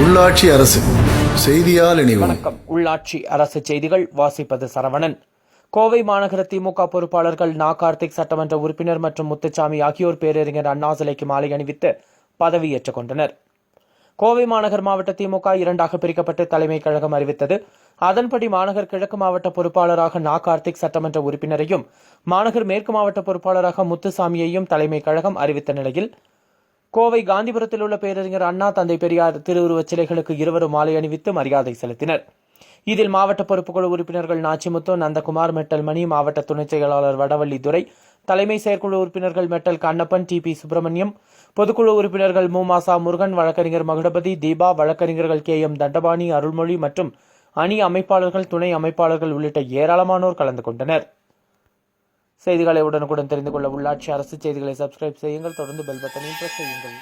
உள்ளாட்சி அரசு செய்தியால் வணக்கம். உள்ளாட்சி அரசு செய்திகள் வாசிப்பது சரவணன். கோவை மாநகர திமுக பொறுப்பாளர்கள் நா கார்த்திக் சட்டமன்ற உறுப்பினர் மற்றும் முத்துச்சாமி ஆகியோர் பேரறிஞர் அண்ணா சிலைக்கு மாலை அணிவித்து பதவியேற்றுக் கொண்டனர். கோவை மாநகர் மாவட்ட திமுக இரண்டாக பிரிக்கப்பட்டு தலைமை கழகம் அறிவித்தது. அதன்படி மாநகர் கிழக்கு மாவட்ட பொறுப்பாளராக நா கார்த்திக் சட்டமன்ற உறுப்பினரையும் மாநகர் மேற்கு மாவட்ட பொறுப்பாளராக முத்துசாமியையும் தலைமை கழகம் அறிவித்த நிலையில் கோவை காந்திபுரத்தில் உள்ள பேரறிஞர் அண்ணா தந்தை பெரியார் திருவுருவச் சிலைகளுக்கு இருவரும் மாலை அணிவித்து மரியாதை செலுத்தினர். இதில் மாவட்ட பொறுப்புக்குழு உறுப்பினர்கள் நாச்சிமுத்து நந்தகுமார் மெட்டல் மணி மாவட்ட துணைச் செயலாளர் வடவள்ளி துரை தலைமை செயற்குழு உறுப்பினர்கள் metal Kannappan T P Subramaniam பொதுக்குழு உறுப்பினர்கள் மூமாசா முருகன் வழக்கறிஞர் மகுடபதி தீபா வழக்கறிஞர்கள் கே. எம். தண்டபாணி அருள்மொழி மற்றும் அணி அமைப்பாளர்கள் துணை அமைப்பாளர்கள் உள்ளிட்ட ஏராளமானோர் கலந்து கொண்டனர். செய்திகளை உடனுக்குடன் தெரிந்து கொள்ள உள்ளாட்சி அரசு செய்திகளை சப்ஸ்கிரைப் செய்யுங்கள். தொடர்ந்து பெல் பட்டனையும் ப்ரெஸ் செய்யுங்கள்.